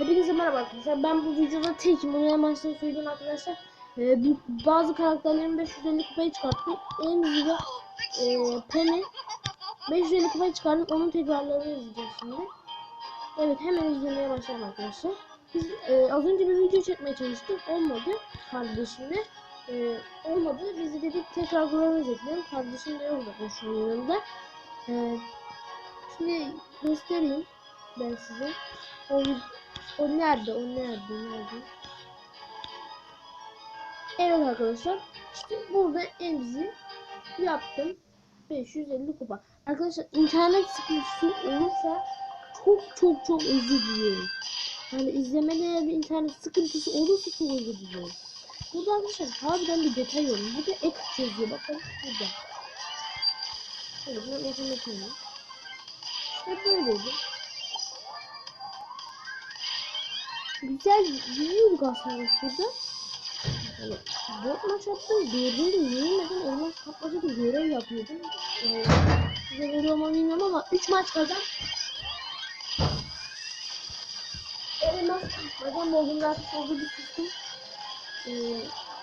Hepinize merhaba arkadaşlar. Ben bu videoda tekim. Bunu en başta söyleyeyim arkadaşlar. Ee, bir- bazı karakterlerin 550 kupayı çıkarttım. En güzel e, Penny 550 kupayı çıkardım. Onun tekrarlarını izleyeceğiz şimdi. Evet hemen izlemeye başlayalım arkadaşlar. Biz e, az önce bir video çekmeye çalıştık. Olmadı. Kardeşimle. E, olmadı. Biz de dedik tekrar programı izleyelim. Kardeşim de yok zaten şu an yanımda. E, şimdi göstereyim ben size. O, o nerede? O nerede? Nerede? Evet arkadaşlar. İşte burada emzi yaptım. 550 kupa. Arkadaşlar internet sıkıntısı olursa çok çok çok özür diliyorum. Yani izlemede eğer internet sıkıntısı olursa çok özür diliyorum. Burada arkadaşlar harbiden bir detay var. Burada ek yazıyor. Bakın burada. Evet bunu yapalım. İşte böyleydi. Güzel yiyorduk aslında şurada. Yani dört maç attım. Dördünü de yenilmeden elmas kapmacada görev yapıyordum. Yani size veriyor mu bilmiyorum ama üç maç kazan. Elmas kapmaca modunda artık oldu bir sistem. Ee,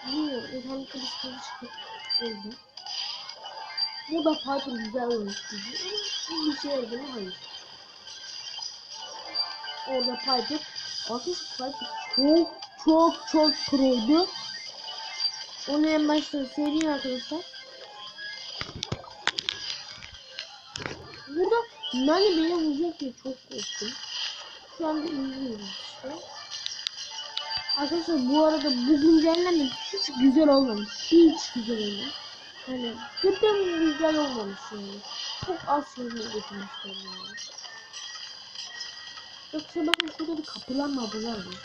bilmiyorum. Bir sıkıntı çıktı. Öldüm. Bu da Piper güzel gibi ama bir şey mı? Hayır. Orada Piper Arkadaşlar çok çok çok proydu. Onu en başta söyleyeyim arkadaşlar. Burada Nani beni vuracak diye çok korktum. Şu anda izliyoruz işte. Arkadaşlar bu arada bu güncelleme hiç güzel olmamış. Hiç güzel olmamış. Hani cidden güzel olmamış yani. Çok az şeyler getirmişler yani. Yoksa bakın şurada bir kapılar mapılar var.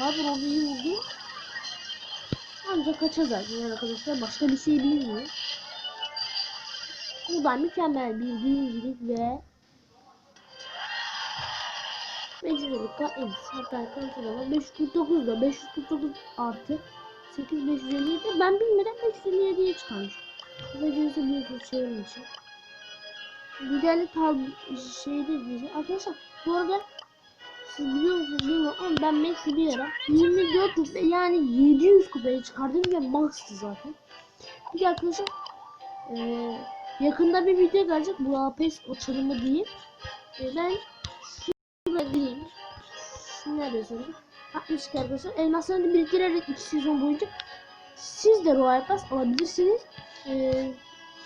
Abi onu iyi vurdu. Ancak kaçacağız zaten arkadaşlar. Başka bir şey bilmiyor. Buradan mükemmel bir birincilik ve 550'likte en hatta kontrolü 549 da 549 artı 8 557 ben bilmeden 557'ye çıkarmış. Bu da cinsi biliyorsunuz çevrim için. Güzellik tab şeyde güzel. Arkadaşlar bu arada siz biliyor musunuz bilmiyorum ama ben Max'i bir ara 24 kupa yani 700 kupaya çıkardım ve Max'tı zaten. Bir de arkadaşlar eee yakında bir video gelecek bu Apes açılımı diye. E, ben şurada diyeyim. Şu nerede söyleyeyim. 62 arkadaşlar elmaslarını biriktirerek 2 sezon boyunca siz de Royal Pass alabilirsiniz.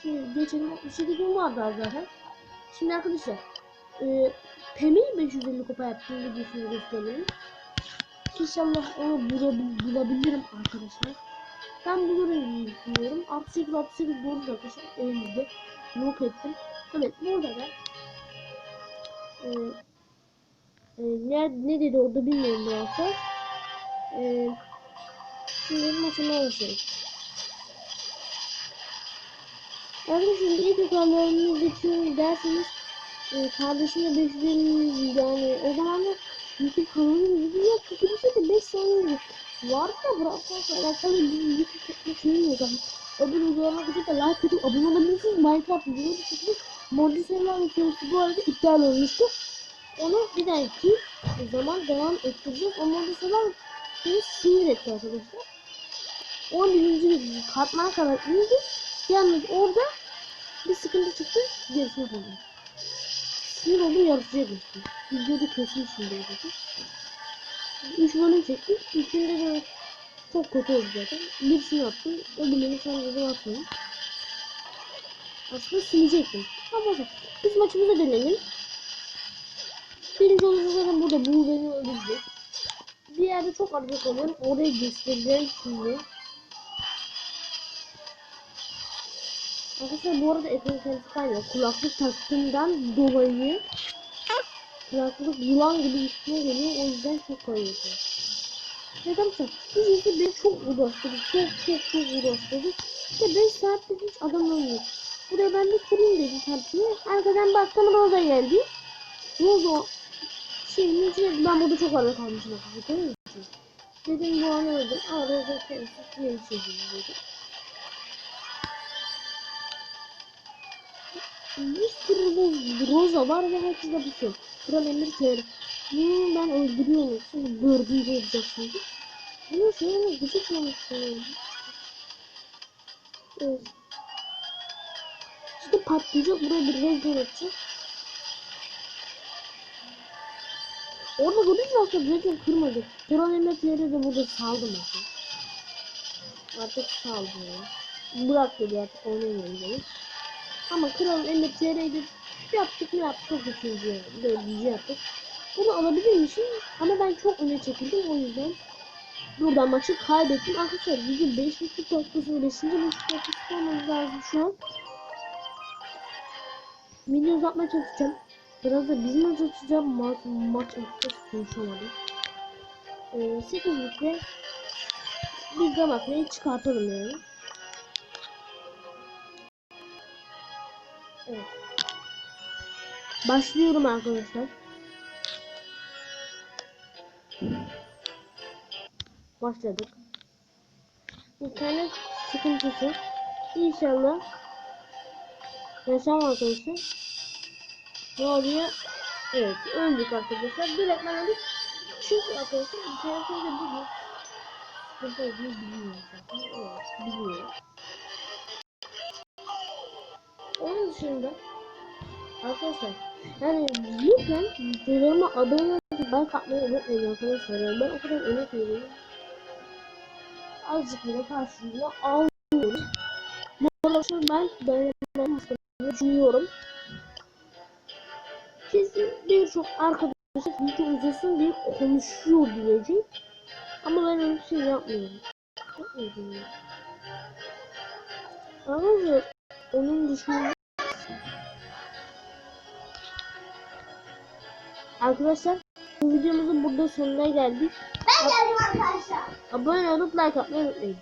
Şimdi geçen 67 gün vardı zaten. Şimdi arkadaşlar e, Pem'in 550 kupa yaptığım videosunu gösterelim. İnşallah onu bulabil bulabilirim arkadaşlar. Ben bulurum diye düşünüyorum. 68 68 buluruz arkadaşlar elimizde. Yok ettim. Evet burada da e, e, ne, ne dedi orada bilmiyorum bu hafta. E, şimdi maçına başlıyoruz. Arkadaşlar ilk yukarılarını geçiyorum derseniz e, kardeşimle 550 yani o zaman da YouTube kanalım gibi yok. Kimse de 5 saniye var da bırakmazsa alakalı bir YouTube çekmek yok. Yani öbür uygulama gidip de like atıp abone olabilirsiniz. Minecraft videoları çekmek Mordi Selam serisi bu arada iptal olmuştu. Onu bir dahaki zaman devam ettireceğiz. O Mordi Selam beni sinir etti arkadaşlar. 11. katman kadar indi. Yalnız orada bir sıkıntı çıktı. Gerisini buldum. Sinir oldum yarışıya geçtim. Videoda kesmişim böyle. 3 bölüm çektim. Üçünde de çok kötü oldu zaten. Birisini attım. Öbürlerini sonra da atmadım. Aslında silecektim. Ama boşver. Biz maçımıza dönelim. Birinci olursa zaten burada bu beni öldürecek. Bir yerde çok arada kalıyorum. Orayı göstereceğim şimdi. Arkadaşlar bu arada ekran kalitesi kaynıyor. Kulaklık taktığımdan dolayı kulaklık yılan gibi üstüne geliyor. O yüzden çok kayıyor. Evet arkadaşlar bu yüzden beni çok uğraştırdı. Çok çok çok uğraştırdı. İşte 5 saatte hiç adam ölmüyor. Buraya ben de kurayım dedim tabii. Arkadan baktım Roza geldi. Roza şeyin içine ben burada çok arada kalmışım. Dedim bu an öldüm. Aa Roza kendisi yeni çizildi bir sürü roz, roza var ve hepsi de bu şey. Kral Emir Teori. Hmm, ben öldürüyorum. Şimdi dördüncü olacak şimdi. Bunu şöyle gıcık olmuşsun. Evet. İşte patlayacak. Buraya bir rezil edecek. Orada gördünüz mü aslında rezil kırmadı. Turan emekleri de burada saldı mesela. Artık saldı ya. Bırak dedi artık oynayalım dedi. Ama kralın emekleri yaptık mı yaptık üçüncü. Dördüncü yaptık. Bunu alabilirmişim ama ben çok öne çekildim o yüzden buradan maçı kaybettim. Arkadaşlar bizim 5 buçuk dakikası 5. 5 dakikası olmamız lazım şu an. Video uzatmaya çalışacağım. Biraz da bizim maç açacağım. Maç, açacağız. Konuşamadım. Ee, 8 litre bir makineyi çıkartalım yani. Başlıyorum arkadaşlar. Başladık. İnternet sıkıntısı. İnşallah yaşam arkadaşlar. Ne oluyor? Evet öldük arkadaşlar. Direkt ben öldük. Çünkü arkadaşlar internetimde bir sıkıntı olduğunu biliyorum zaten. Evet biliyorum. Onun dışında arkadaşlar yani lütfen videolarıma abone olup like atmayı unutmayın arkadaşlar. Ben o kadar emek veriyorum. Azıcık bile karşılığında almıyorum. Bu şu ben dayanamam düşünüyorum. Kesin birçok arkadaşım video uzasın diye konuşuyor diyecek. Ama ben öyle bir şey yapmıyorum. Yapmıyorum ya. Arkadaşlar onun dışında Arkadaşlar bu videomuzun burada sonuna geldik. Ben geldim arkadaşlar. Abone olup like atmayı unutmayın.